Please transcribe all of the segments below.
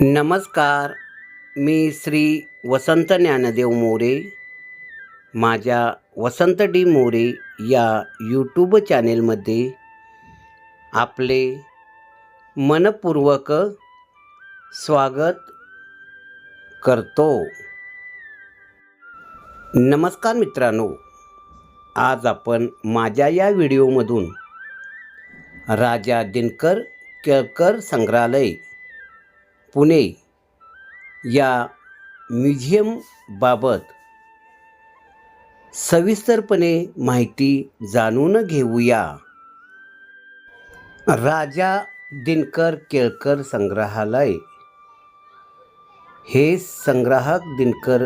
नमस्कार मी श्री वसंत ज्ञानदेव मोरे माझ्या वसंत डी मोरे या यूट्यूब चॅनेलमध्ये आपले मनपूर्वक स्वागत करतो. नमस्कार मित्रांनो आज आपण माझ्या या व्हिडिओमधून राजा दिनकर केळकर संग्रहालय पुणे या म्युझियमबाबत सविस्तरपणे माहिती जाणून घेऊया. राजा दिनकर केळकर संग्रहालय. हे संग्राहक दिनकर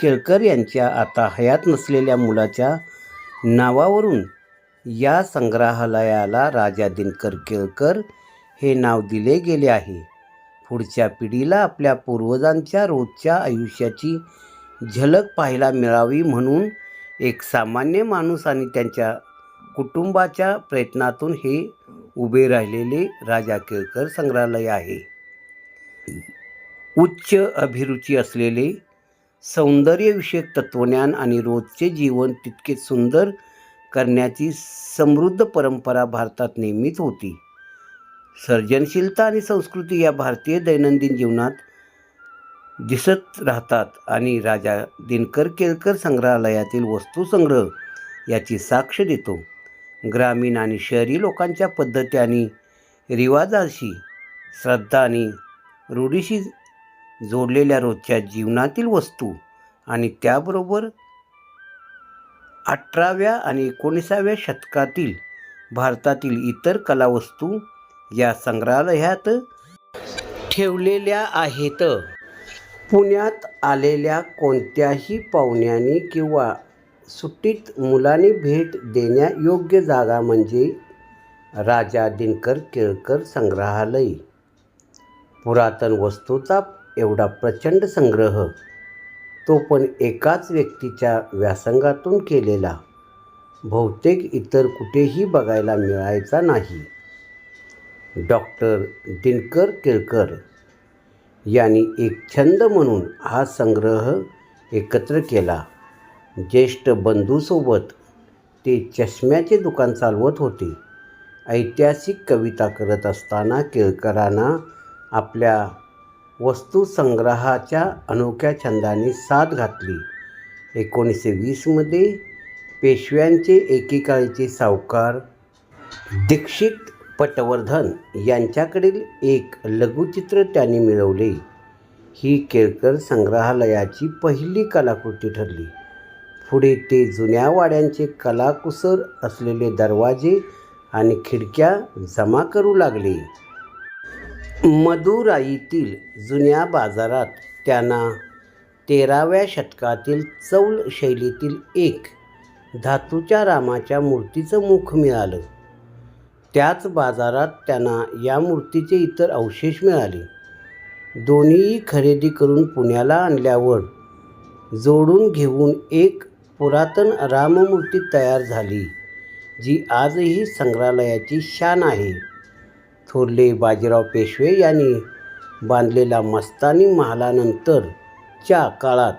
केळकर यांच्या आता हयात नसलेल्या मुलाच्या नावावरून या संग्रहालयाला राजा दिनकर केळकर हे नाव दिले गेले आहे. पुढच्या पिढीला आपल्या पूर्वजांच्या रोजच्या आयुष्याची झलक पाहायला मिळावी म्हणून एक सामान्य माणूस आणि त्यांच्या कुटुंबाच्या प्रयत्नातून हे उभे राहिलेले राजा केळकर संग्रहालय आहे. उच्च अभिरुची असलेले सौंदर्यविषयक तत्त्वज्ञान आणि रोजचे जीवन तितके सुंदर करण्याची समृद्ध परंपरा भारतात नेहमीच होती. सर्जनशीलता आणि संस्कृती या भारतीय दैनंदिन जीवनात दिसत राहतात आणि राजा दिनकर केळकर संग्रहालयातील वस्तूसंग्रह याची साक्ष देतो. ग्रामीण आणि शहरी लोकांच्या पद्धती आणि रिवाजाशी श्रद्धा आणि रूढीशी जोडलेल्या रोजच्या जीवनातील वस्तू आणि त्याबरोबर अठराव्या आणि एकोणीसाव्या शतकातील भारतातील इतर कलावस्तू या संग्रहालयात ठेवलेल्या आहेत. पुण्यात आलेल्या कोणत्याही पाहुण्याने किंवा सुट्टीत मुलांनी भेट देण्यायोग्य जागा म्हणजे राजा दिनकर केळकर संग्रहालय. पुरातन वस्तूचा एवढा प्रचंड संग्रह तो पण एकाच व्यक्तीच्या व्यासंगातून केलेला. बहुतेक इतर कुठेही बघायला मिळायचा नाही. डॉक्टर दिनकर केळकर यांनी एक छंद म्हणून हा संग्रह एकत्र केला. ज्येष्ठ बंधूसोबत ते चष्म्याचे दुकान चालवत होते. ऐतिहासिक कविता करत असताना केळकरांना आपल्या वस्तुसंग्रहाच्या अनोख्या छंदाने साथ घातली. एकोणीसशे वीसमध्ये पेशव्यांचे एकेकाळीचे सावकार दीक्षित पटवर्धन यांच्याकडील एक लघुचित्र त्यांनी मिळवले. ही केळकर संग्रहालयाची पहिली कलाकृती ठरली. पुढे ते जुन्या वाड्यांचे कलाकुसर असलेले दरवाजे आणि खिडक्या जमा करू लागले. मदुराईतील जुन्या बाजारात त्यांना तेराव्या शतकातील चौल शैलीतील एक धातूच्या रामाच्या मूर्तीचं मुख मिळालं. त्याच बाजारात त्यांना या मूर्तीचे इतर अवशेष मिळाले. दोन्हीही खरेदी करून पुण्याला आणल्यावर जोडून घेऊन एक पुरातन राममूर्ती तयार झाली जी आजही संग्रहालयाची शान आहे. थोरले बाजीराव पेशवे यांनी बांधलेला मस्तानी महालानंतरच्या काळात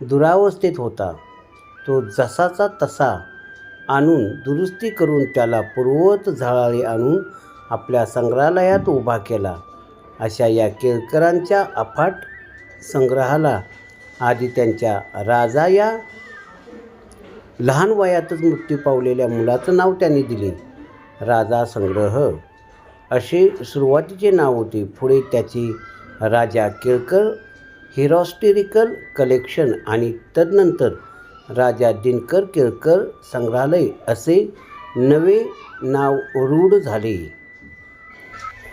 दुरावस्थेत होता. तो जसाचा तसा आणून दुरुस्ती करून त्याला पूर्वत झाळाळी आणून आपल्या संग्रहालयात उभा केला. अशा या केळकरांच्या अफाट संग्रहाला आधी त्यांच्या राजा या लहान वयातच मृत्यू पावलेल्या मुलाचं नाव त्यांनी दिले. राजा संग्रह. असे सुरुवातीचे नाव होते. पुढे त्याची राजा केळकर हिरॉस्टेरिकल कलेक्शन आणि तदनंतर राजा दिनकर केळकर संग्रहालय असे नवे नाव रूढ झाले.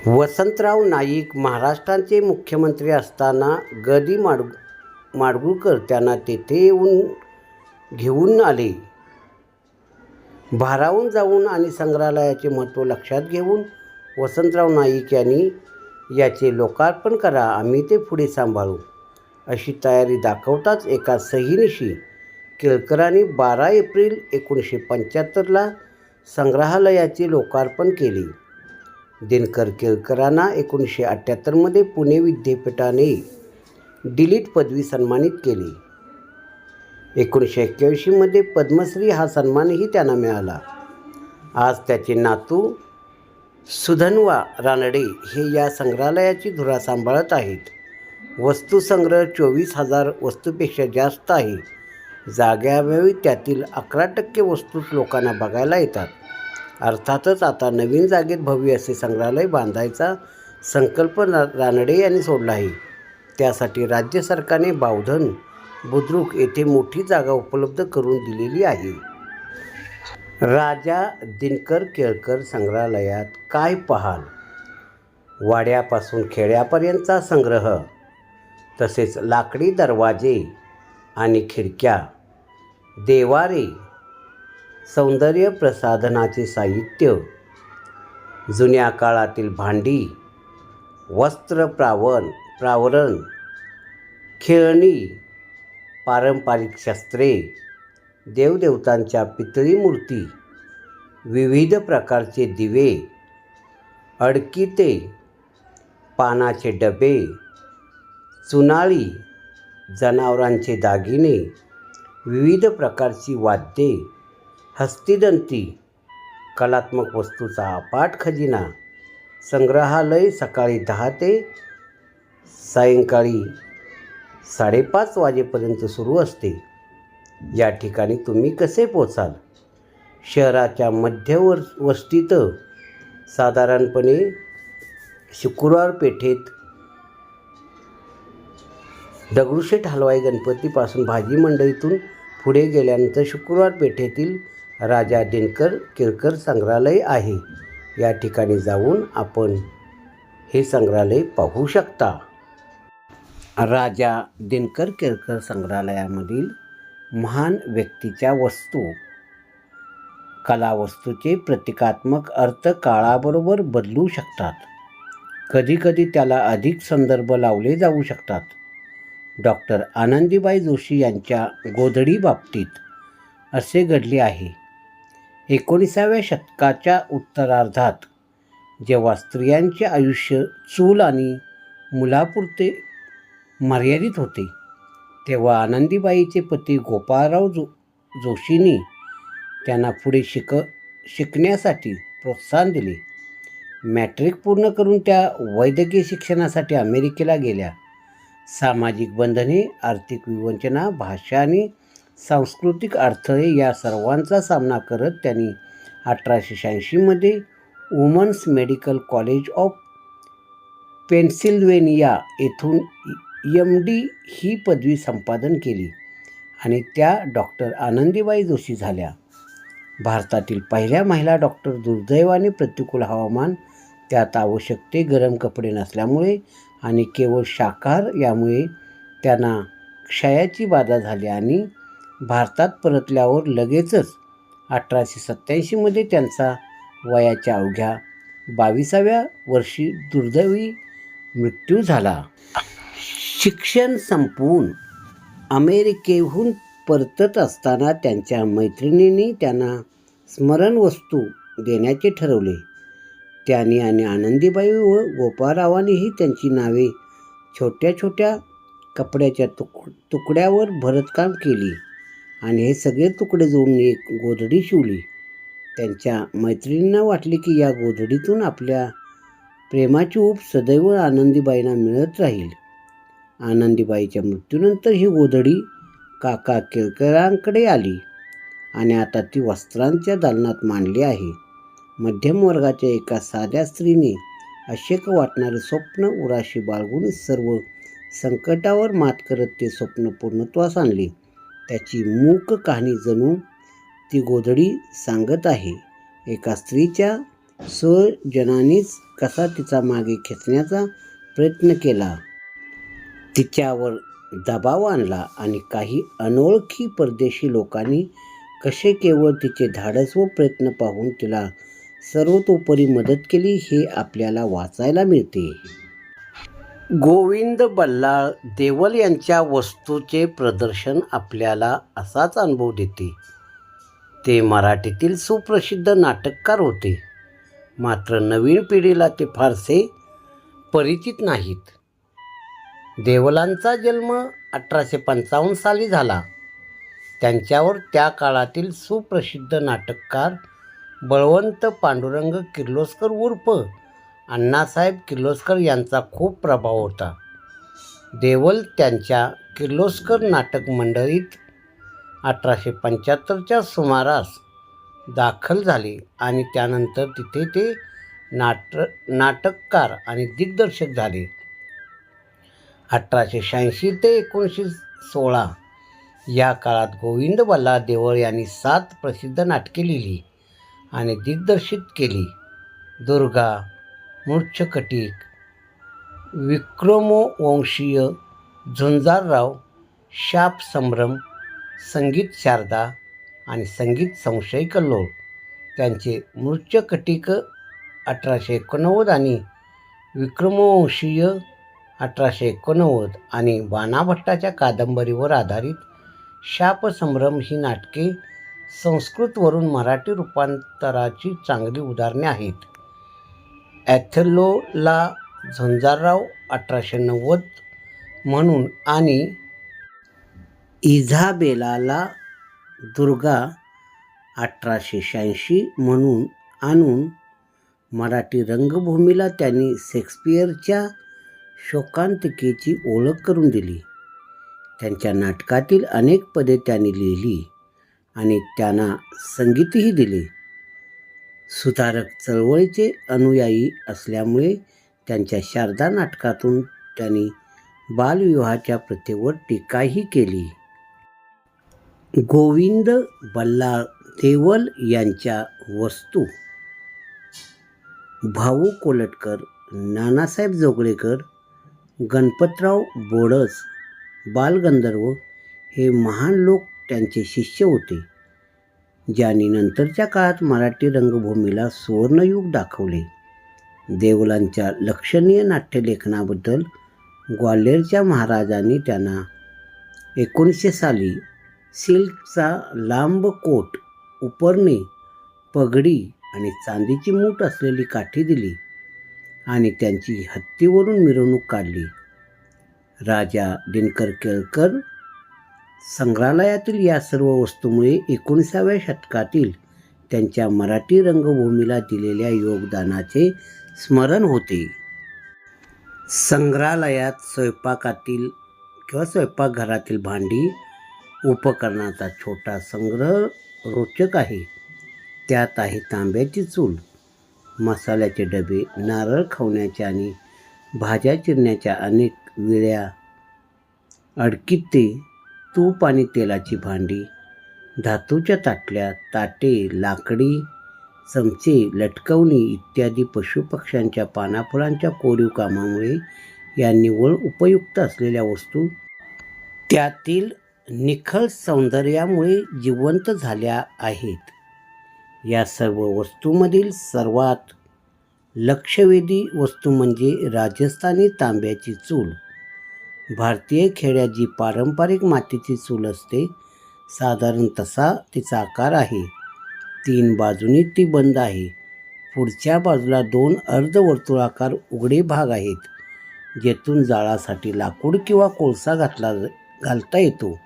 वसंतराव नाईक महाराष्ट्राचे मुख्यमंत्री असताना गदी माड माडगुळकर त्यांना तेथे येऊन घेऊन आले. भारावून जाऊन आणि संग्रहालयाचे महत्त्व लक्षात घेऊन वसंतराव नाईक यांनी याचे लोकार्पण करा आम्ही ते पुढे सांभाळू अशी तयारी दाखवताच एका सहीनिशी केळकरांनी बारा एप्रिल एकोणीसशे पंच्याहत्तरला संग्रहालयाचे लोकार्पण केले. दिनकर केळकरांना एकोणीसशे अठ्ठ्याहत्तरमध्ये पुणे विद्यापीठाने डिलीट पदवी सन्मानित केली. एकोणीसशे एक्क्याऐंशीमध्ये पद्मश्री हा सन्मानही त्यांना मिळाला. आज त्याचे नातू सुधन्वा रानडे हे या संग्रहालयाची धुरा सांभाळत आहेत. वस्तुसंग्रह चोवीस हजार वस्तूपेक्षा जास्त आहे. जाग्यावेळी त्यातील अकरा टक्के वस्तूच लोकांना बघायला येतात. अर्थातच आता नवीन जागेत भव्य असे संग्रहालय बांधायचा संकल्प रा रानडे यांनी सोडला आहे त्यासाठी राज्य सरकारने बावधन बुद्रुक येथे मोठी जागा उपलब्ध करून दिलेली आहे. राजा दिनकर केळकर संग्रहालयात काय पाहाल? वाड्यापासून खेड्यापर्यंतचा संग्रह तसेच लाकडी दरवाजे आणि खिडक्या देवारे सौंदर्य प्रसाधनाचे साहित्य जुन्या काळातील भांडी वस्त्र प्रावण प्रावरण खेळणी पारंपरिक शस्त्रे देवदेवतांच्या पितळी मूर्ती विविध प्रकारचे दिवे अडकिते पानाचे डबे चुनाळी जनावरांचे दागिने विविध प्रकारची वाद्ये हस्तिदंती कलात्मक वस्तूचा अपाट खजिना संग्रहालय सकाळी दहा ते सायंकाळी साडेपाच वाजेपर्यंत सुरू असते. या ठिकाणी तुम्ही कसे पोचाल? शहराच्या मध्यवर वस्तीत साधारणपणे शुक्रवार पेठेत दगडूशेठ हलवाई गणपतीपासून भाजी मंडईतून पुढे गेल्यानंतर शुक्रवार पेठेतील राजा दिनकर किरकर संग्रहालय आहे. या ठिकाणी जाऊन आपण हे संग्रहालय पाहू शकता. राजा दिनकर किरकर संग्रहालयामधील महान व्यक्तीच्या वस्तू कलावस्तूचे प्रतिकात्मक अर्थ काळाबरोबर बदलू शकतात. कधीकधी त्याला अधिक संदर्भ लावले जाऊ शकतात. डॉक्टर आनंदीबाई जोशी यांच्या गोधडी बाबतीत असे घडले आहे. एकोणीसाव्या शतकाच्या उत्तरार्धात जेव्हा स्त्रियांचे आयुष्य चूल आणि मुलापुरते मर्यादित होते तेव्हा आनंदीबाईचे पती गोपाळराव जो जोशींनी त्यांना पुढे शिक शिकण्यासाठी प्रोत्साहन दिले. मॅट्रिक पूर्ण करून त्या वैद्यकीय शिक्षणासाठी अमेरिकेला गेल्या. सामाजिक बंधने आर्थिक विवंचना भाषा आणि सांस्कृतिक अडथळे या सर्वांचा सामना करत त्यांनी अठराशे शहाऐंशीमध्ये women's medical college of Pennsylvania येथून एम डी ही पदवी संपादन केली आणि त्या डॉक्टर आनंदीबाई जोशी झाल्या. भारतातील पहिल्या महिला डॉक्टर दुर्दैवाने प्रतिकूल हवामान त्यात आवश्यक ते गरम कपडे नसल्यामुळे आणि केवळ शाकाहार यामुळे त्यांना क्षयाची बाधा झाली आणि भारतात परतल्यावर लगेचच अठराशे सत्त्याऐंशीमध्ये त्यांचा वयाच्या अवघ्या बावीसाव्या वर्षी दुर्दैवी मृत्यू झाला. शिक्षण संपवून अमेरिकेहून परतत असताना त्यांच्या मैत्रिणींनी त्यांना स्मरणवस्तू देण्याचे ठरवले. त्यांनी आणि आनंदीबाई व गोपाळरावांनीही त्यांची नावे छोट्या छोट्या कपड्याच्या तुक तुकड्यावर भरतकाम केली आणि हे सगळे तुकडे जोडून एक गोधडी शिवली. त्यांच्या मैत्रिणींना वाटले की या गोधडीतून आपल्या प्रेमाची ऊब सदैव आनंदीबाईंना मिळत राहील. आनंदीबाईच्या मृत्यूनंतर ही गोधडी काका केळकरांकडे आली आणि आता ती वस्त्रांच्या दालनात मांडली आहे. मध्यम वर्गाच्या एका साध्या स्त्रीने अशेक वाटणारे स्वप्न उराशी बाळगून सर्व संकटावर मात करत ते स्वप्न पूर्णत्वास आणले. त्याची मूक कहाणी जणू ती गोधडी सांगत आहे. एका स्त्रीच्या स्वजनानेच कसा तिचा मागे खेचण्याचा प्रयत्न केला. तिच्यावर दबाव आणला आणि काही अनोळखी परदेशी लोकांनी कसे केवळ तिचे धाडस व प्रयत्न पाहून तिला सर्वतोपरी मदत केली हे आपल्याला वाचायला मिळते. गोविंद बल्लाळ देवल यांच्या वस्तूचे प्रदर्शन आपल्याला असाच अनुभव देते. ते मराठीतील सुप्रसिद्ध नाटककार होते. मात्र नवीन पिढीला ते फारसे परिचित नाहीत. देवलांचा जन्म अठराशे पंचावन्न साली झाला. त्यांच्यावर त्या काळातील सुप्रसिद्ध नाटककार बळवंत पांडुरंग किर्लोस्कर उर्फ अण्णासाहेब किर्लोस्कर यांचा खूप प्रभाव होता. देवल त्यांच्या किर्लोस्कर नाटक मंडळीत अठराशे पंच्याहत्तरच्या सुमारास दाखल झाले आणि त्यानंतर तिथे ते नाट नाटककार आणि दिग्दर्शक झाले. अठराशे शहाऐंशी ते एकोणीसशे सोळा या काळात गोविंद बल्ला देवळ यांनी सात प्रसिद्ध नाटके लिहिली. आणि दिग्दर्शित केली. दुर्गा मूर्छकटिक विक्रमोवंशीय झुंजारराव शाप संभ्रम संगीत शारदा आणि संगीत संशय कल्लोळ त्यांचे मृच्छकटिक अठराशे एकोणनव्वद आणि विक्रमवंशीय अठराशे एकोणनव्वद आणि बाणाभट्टाच्या कादंबरीवर आधारित शापसंभ्रम ही नाटके संस्कृतवरून मराठी रूपांतराची चांगली उदाहरणे आहेत. ॲथेलोला झंजारराव अठराशे नव्वद म्हणून आणि इझाबेलाला दुर्गा अठराशे शहाऐंशी म्हणून आणून मराठी रंगभूमीला त्यांनी शेक्सपियरच्या शोकांतिकेची ओळख करून दिली. त्यांच्या नाटकातील अनेक पदे त्यांनी लिहिली. आणि त्यांना संगीतही दिले. सुधारक चळवळीचे अनुयायी असल्यामुळे त्यांच्या शारदा नाटकातून त्यांनी बालविवाहाच्या प्रथेवर टीकाही केली. गोविंद बल्लाळ देवल यांच्या वस्तू. भाऊ कोलटकर नानासाहेब जोगळेकर गणपतराव बोडस बालगंधर्व हे महान लोक त्यांचे शिष्य होते. ज्यांनी नंतरच्या काळात मराठी रंगभूमीला सुवर्णयुग दाखवले. देवलांच्या लक्षणीय नाट्यलेखनाबद्दल ग्वाल्हेरच्या महाराजांनी त्यांना एकोणीसशे साली सिल्कचा लांब कोट उपरणे पगडी आणि चांदीची मूठ असलेली काठी दिली आणि त्यांची हत्तीवरून मिरवणूक काढली. राजा दिनकर केळकर संग्रहालयातील या सर्व वस्तूमुळे एकोणीसाव्या शतकातील त्यांच्या मराठी रंगभूमीला दिलेल्या योगदानाचे स्मरण होते. संग्रहालयात स्वयंपाकातील किंवा स्वयंपाकघरातील भांडी उपकरणाचा छोटा संग्रह रोचक आहे. त्यात आहे तांब्याची चूल मसाल्याचे डबे नारळ खवण्याच्या आणि भाज्या चिरण्याच्या अनेक विळ्या अडकिते तूप आणि तेलाची भांडी धातूच्या ताटल्या ताटे लाकडी चमचे लटकवणी इत्यादी पशुपक्ष्यांच्या पानाफुलांच्या कोरीव कामामुळे या निवळ उपयुक्त असलेल्या वस्तू त्यातील निखळ सौंदर्यामुळे जिवंत झाल्या आहेत. या सर्व वस्तूमधील सर्वात लक्षवेधी वस्तू म्हणजे राजस्थानी तांब्याची चूल. भारतीय खेड्यात जी पारंपरिक मातीची चूल असते. साधारण तसा तिचा आकार आहे. तीन बाजूनी ती बंद आहे. पुढच्या बाजूला दोन अर्धवर्तुळाकार उघडे भाग आहेत. जेथून जाळासाठी लाकूड किंवा कोळसा घातला घालता येतो.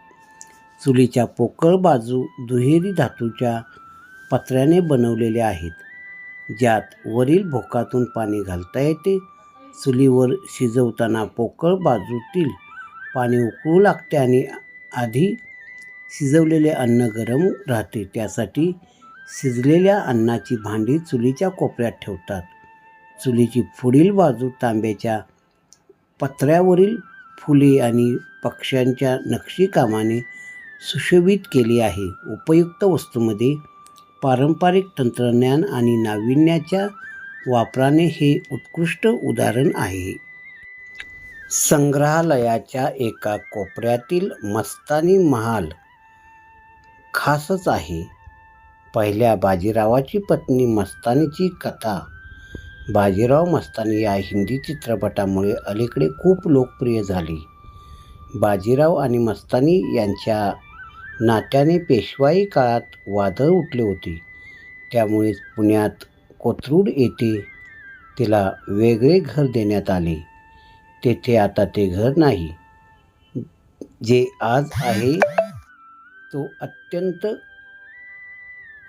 चुलीच्या पोकळ बाजू दुहेरी धातूच्या पत्र्याने बनवलेल्या आहेत. ज्यात वरील भोकातून पाणी घालता येते. चुलीवर शिजवताना पोकळ बाजूतील पाणी उकळू लागते आणि आधी शिजवलेले अन्न गरम राहते. त्यासाठी शिजलेल्या अन्नाची भांडी चुलीच्या कोपऱ्यात ठेवतात. चुलीची पुढील बाजू तांब्याच्या पत्र्यावरील फुले आणि पक्ष्यांच्या नक्षीकामाने सुशोभित केली आहे. उपयुक्त वस्तूमध्ये पारंपरिक तंत्रज्ञान आणि नाविन्याच्या वापराने हे उत्कृष्ट उदाहरण आहे. संग्रहालयाच्या एका कोपऱ्यातील मस्तानी महाल खासच आहे. पहिल्या बाजीरावाची पत्नी मस्तानीची कथा. बाजीराव मस्तानी या हिंदी चित्रपटामुळे अलीकडे खूप लोकप्रिय झाली. बाजीराव आणि मस्तानी यांच्या नात्याने पेशवाई काळात वादळ उठले होते. त्यामुळेच पुण्यात कोथरूड येथे तिला वेगळे घर देण्यात आले. तेथे आता ते घर नाही. जे आज आहे तो अत्यंत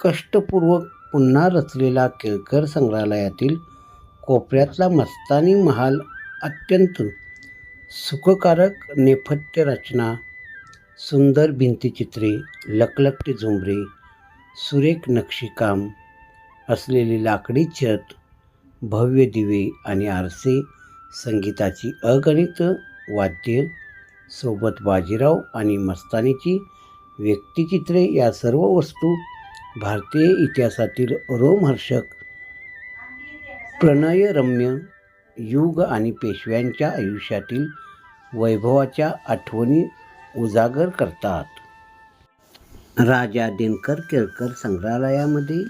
कष्टपूर्वक पुन्हा रचलेला केळकर संग्रहालयातील कोपऱ्यातला मस्तानी महाल अत्यंत सुखकारक नेपथ्य रचना सुंदर भिंतीचित्रे लकलकटी झुंबरे सुरेख नक्षीकाम असलेली लाकडी छत भव्य दिवे आणि आरसे संगीताची अगणित वाद्य सोबत बाजीराव आणि मस्तानीची व्यक्तिचित्रे या सर्व वस्तू भारतीय इतिहासातील रोमहर्षक प्रणयरम्य युग आणि पेशव्यांच्या आयुष्यातील वैभवाच्या आठवणी उजागर करतात. राजा दिनकर केळकर संग्रहालयामध्ये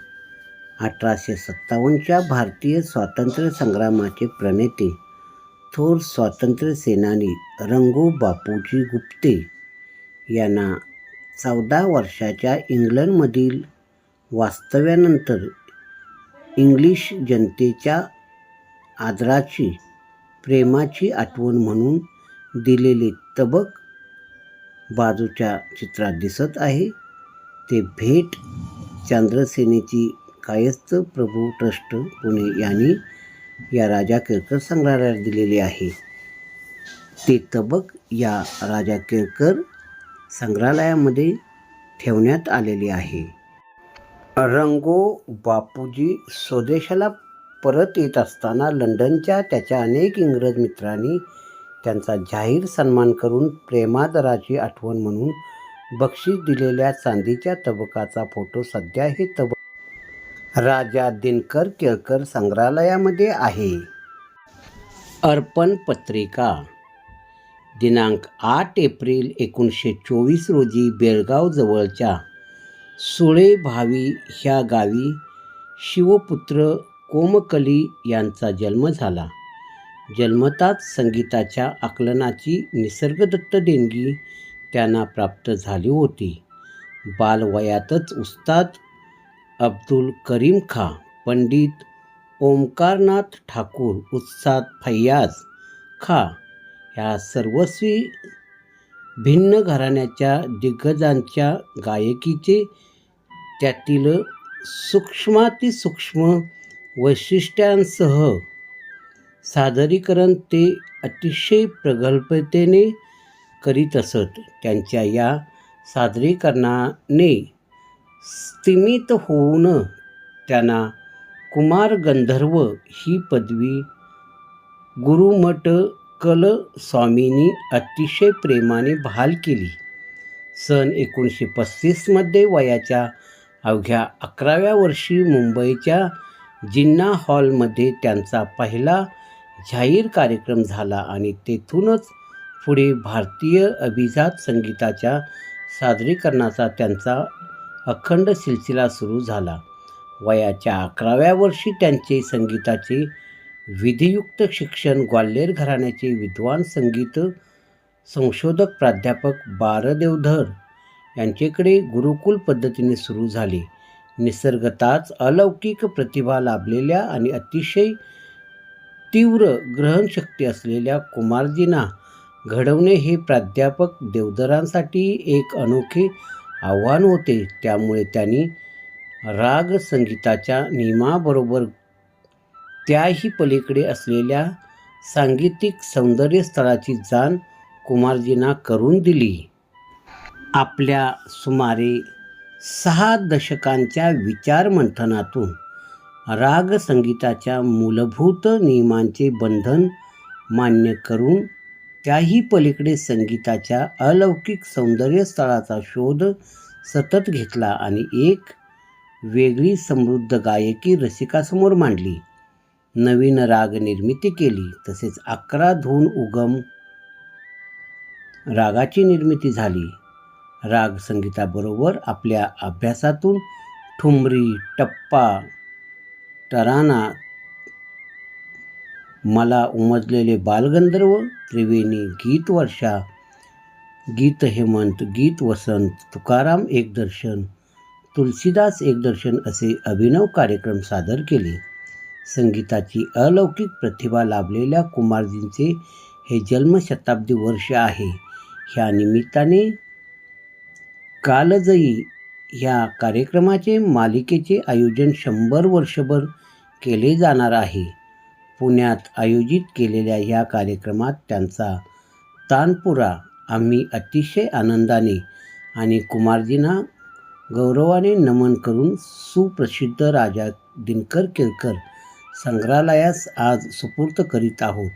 अठराशे सत्तावन्नच्या भारतीय स्वातंत्र्य संग्रामाचे प्रणेते. थोर स्वातंत्र्य सेनानी रंगू बापूजी गुप्ते यांना चौदा वर्षाच्या इंग्लंडमधील वास्तव्यानंतर इंग्लिश जनतेच्या आदराची प्रेमाची आठवण म्हणून दिलेले तबक बाजूच्या चित्रात दिसत आहे. ते भेट चांद्रसेनेची कायस्थ प्रभू ट्रस्ट पुणे यांनी या राजा केळकर संग्रहालयात दिलेले आहे. ते तबक या राजा केळकर संग्रहालयामध्ये ठेवण्यात आलेले आहे. रंगो बापूजी स्वदेशाला परत येत असताना लंडनच्या त्याच्या अनेक इंग्रज मित्रांनी त्यांचा जाहीर सन्मान करून प्रेमादराची आठवण म्हणून बक्षीस दिलेल्या चांदीच्या तबकाचा फोटो सध्या हे तबक राजा दिनकर केळकर संग्रहालयामध्ये आहे. अर्पण पत्रिका. दिनांक आठ एप्रिल एकोणीसशे चोवीस रोजी बेळगाव जवळच्या सुळे भावी ह्या गावी शिवपुत्र कोमकली यांचा जन्म झाला. जन्मताच संगीताच्या आकलनाची निसर्गदत्त देणगी त्यांना प्राप्त झाली होती. बालवयातच उस्ताद अब्दुल करीम खा पंडित ओमकारनाथ ठाकूर उत्साद फैयाज खा ह्या सर्वस्वी भिन्न घराण्याच्या दिग्गजांच्या गायकीचे त्यातील सूक्ष्मातिसूक्ष्म वैशिष्ट्यांसह सादरीकरण ते अतिशय प्रगल्भतेने करीत असत. त्यांच्या या सादरीकरणाने स्तिमित होऊन त्यांना कुमार गंधर्व ही पदवी गुरुमठ कल स्वामींनी अतिशय प्रेमाने बहाल केली. सन एकोणीसशे पस्तीसमध्ये वयाच्या अवघ्या अकराव्या वर्षी मुंबईच्या जिन्ना हॉलमध्ये त्यांचा पहिला जाहीर कार्यक्रम झाला आणि तेथूनच पुढे भारतीय अभिजात संगीताच्या सादरीकरणाचा त्यांचा अखंड सिलसिला सुरू झाला. वयाच्या अकराव्या वर्षी त्यांचे संगीताचे विधियुक्त शिक्षण ग्वाल्हेर घराण्याचे विद्वान संगीत संशोधक प्राध्यापक बारदेवधर यांच्याकडे गुरुकुल पद्धतीने सुरू झाले. निसर्गताच अलौकिक प्रतिभा लाभलेल्या आणि अतिशय तीव्र ग्रहणशक्ती असलेल्या कुमारजींना घडवणे हे प्राध्यापक देवधरांसाठी एक अनोखे आव्हान होते. त्यामुळे त्यांनी राग संगीताच्या नियमाबरोबर त्याही पलीकडे असलेल्या सांगीतिक सौंदर्यस्थळाची जाण कुमारजींना करून दिली. आपल्या सुमारे सहा दशकांच्या विचारमंथनातून राग संगीताच्या मूलभूत नियमांचे बंधन मान्य करून त्याही पलीकडे संगीताच्या अलौकिक सौंदर्य स्थळाचा शोध सतत घेतला आणि एक वेगळी समृद्ध गायकी रसिकासमोर मांडली. नवीन राग निर्मिती केली तसेच अकरा धून उगम रागाची निर्मिती झाली. राग संगीताबरोबर आपल्या अभ्यासातून ठुमरी टप्पा तराना मला उमजलेले बालगंधर्व त्रिवेणी गीत वर्षा. गीत हेमंत गीत वसंत तुकाराम एकदर्शन तुलसीदास एकदर्शन असे अभिनव कार्यक्रम सादर केले. संगीताची अलौकिक प्रतिभा लाभलेल्या कुमारजींचे हे जन्मशताब्दी वर्ष आहे. ह्या निमित्ताने कालजयी ह्या कार्यक्रमाचे मालिकेचे आयोजन शंभर वर्षभर केले जाणार आहे. पुण्यात आयोजित केलेल्या ह्या कार्यक्रमात त्यांचा तानपुरा आम्ही अतिशय आनंदाने आणि कुमारजींना गौरवाने नमन करून सुप्रसिद्ध राजा दिनकर केळकर संग्रहालयास आज सुपूर्त करीत आहोत.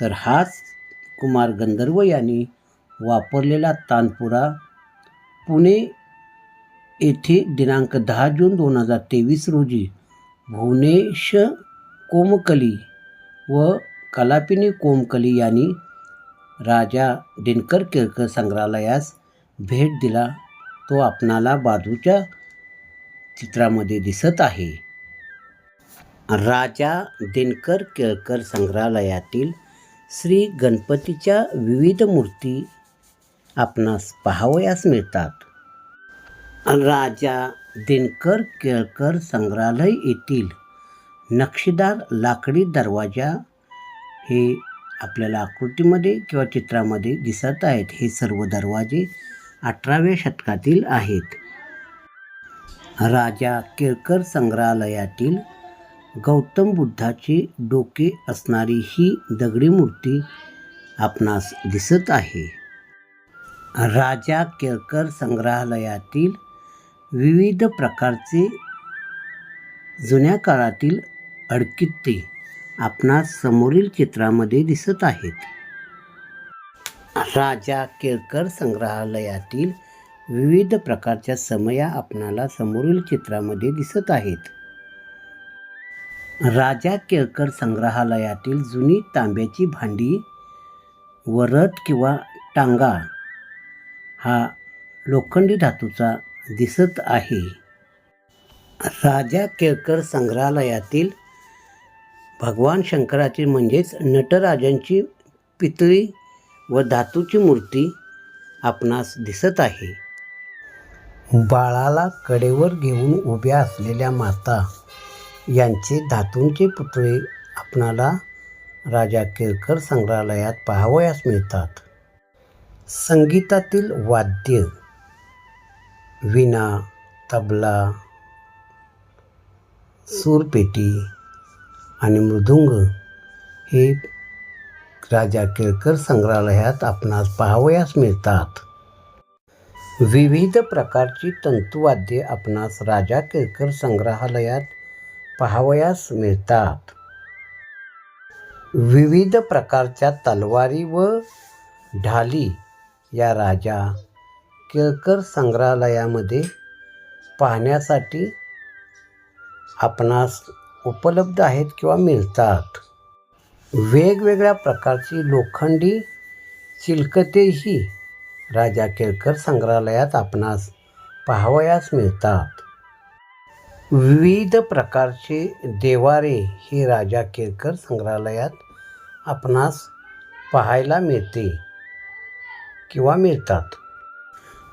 तर हाच कुमार गंधर्व यांनी वापरलेला तानपुरा पुणे येथे दिनांक दहा जून दोन हजार तेवीस रोजी भुवनेश कोमकली व कलापिनी कोमकली यांनी राजा दिनकर केळकर संग्रहालयास भेट दिला. तो आपणाला बाजूच्या चित्रामध्ये दिसत आहे. राजा दिनकर केळकर संग्रहालयातील श्री गणपतीच्या विविध मूर्ती आपणास पाहावयास मिळतात. राजा दिनकर केळकर संग्रहालय येथील नक्षीदार लाकडी दरवाजा हे आपल्याला आकृतीमध्ये किंवा चित्रामध्ये दिसत आहेत. हे सर्व दरवाजे अठराव्या शतकातील आहेत. राजा केळकर संग्रहालयातील गौतम बुद्धाचे डोके असणारी ही दगडी मूर्ती आपणास दिसत आहे. राजा केळकर संग्रहालयातील विविध प्रकारचे जुन्या काळातील अडकित्ते आपणास समोरील चित्रामध्ये दिसत आहेत. राजा केळकर संग्रहालयातील विविध प्रकारच्या समया आपणाला समोरील चित्रामध्ये दिसत आहेत. राजा केळकर संग्रहालयातील जुनी तांब्याची भांडी वरद किंवा टांगा हा लोखंडी धातूचा दिसत आहे. राजा केळकर संग्रहालयातील भगवान शंकराची म्हणजेच नटराजांची पितळी व धातूची मूर्ती आपणास दिसत आहे. बाळाला कडेवर घेऊन उभ्या असलेल्या माता यांचे धातूंचे पुतळे आपणाला राजा केळकर संग्रहालयात पाहावयास मिळतात. संगीतातील वाद्य विणा तबला सूरपेटी आणि मृदुंग हे राजा केळकर संग्रहालयात आपणास पाहावयास मिळतात. विविध प्रकारची तंतुवाद्ये आपणास राजा केळकर संग्रहालयात पाहावयास मिळतात. विविध प्रकारच्या तलवारी व ढाली या राजा केळकर संग्रहालयामध्ये पाहण्यासाठी आपणास उपलब्ध आहेत किंवा मिळतात. वेगवेगळ्या प्रकारची लोखंडी चिलकतेही राजा केळकर संग्रहालयात आपणास पाहावयास मिळतात. विविध प्रकारचे देवारे हे राजा केळकर संग्रहालयात आपणास पाहायला मिळते किंवा मिळतात.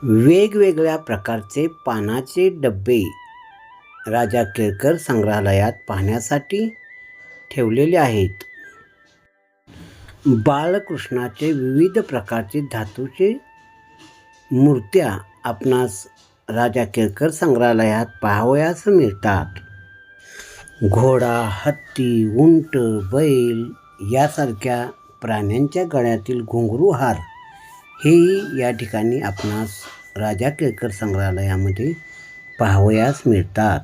वेगवेगळ्या प्रकारचे पानाचे डबे राजा केळकर संग्रहालयात पाहण्यासाठी ठेवलेले आहेत. बाळकृष्णाचे विविध प्रकारचे धातूचे मूर्त्या आपणास राजा केळकर संग्रहालयात पाहावयास मिळतात. घोडा हत्ती उंट बैल यासारख्या प्राण्यांच्या गळ्यातील घुंगरू हार हेही या ठिकाणी आपणास राजा केळकर संग्रहालयामध्ये पाहावयास मिळतात.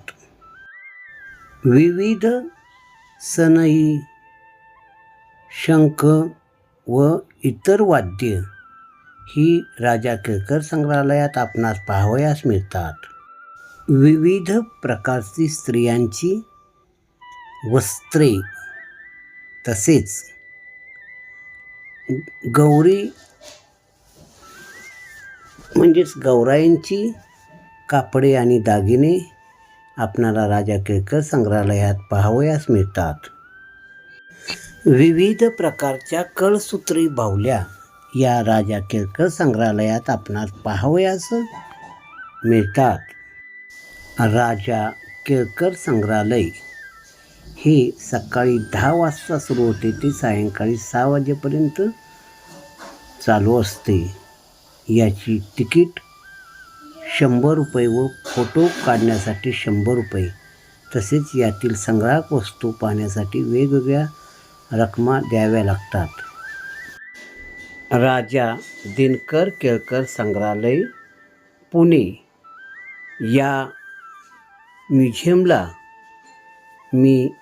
विविध सनई शंख व इतर वाद्य ही राजा केळकर संग्रहालयात आपणास पाहावयास मिळतात. विविध प्रकारची स्त्रियांची वस्त्रे तसेच गौरी म्हणजेच गौराईंची कापडे आणि दागिने आपणाला राजा केळकर संग्रहालयात पाहावयास मिळतात. विविध प्रकारच्या कळसूत्री बाहुल्या या राजा केळकर संग्रहालयात आपणास पाहावयास मिळतात. राजा केळकर संग्रहालय हे सकाळी दहा वाजता सुरू होते ते सायंकाळी सहा वाजेपर्यंत चालू असते. याची तिकीट शंभर रुपये व फोटो काढण्यासाठी शंभर रुपये. तसेच यातील संग्राहक वस्तू पाहण्यासाठी वेगवेगळ्या रकमा द्याव्या लागतात. राजा दिनकर केळकर संग्रहालय पुणे. या म्युझियमला मी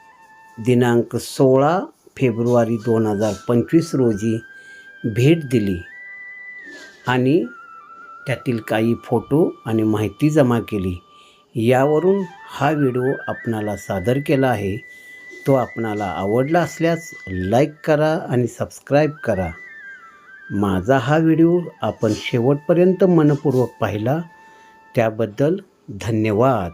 दिनांक सोळा फेब्रुवारी दोन हजार पंचवीस रोजी भेट दिली आणि त्यातील काही फोटो आणि माहिती जमा केली. यावरून हा व्हिडिओ आपणाला सादर केला आहे. तो आपणाला आवडला असल्यास लाईक करा आणि सबस्क्राईब करा. माझा हा व्हिडिओ आपण शेवटपर्यंत मनपूर्वक पाहिला. त्याबद्दल धन्यवाद.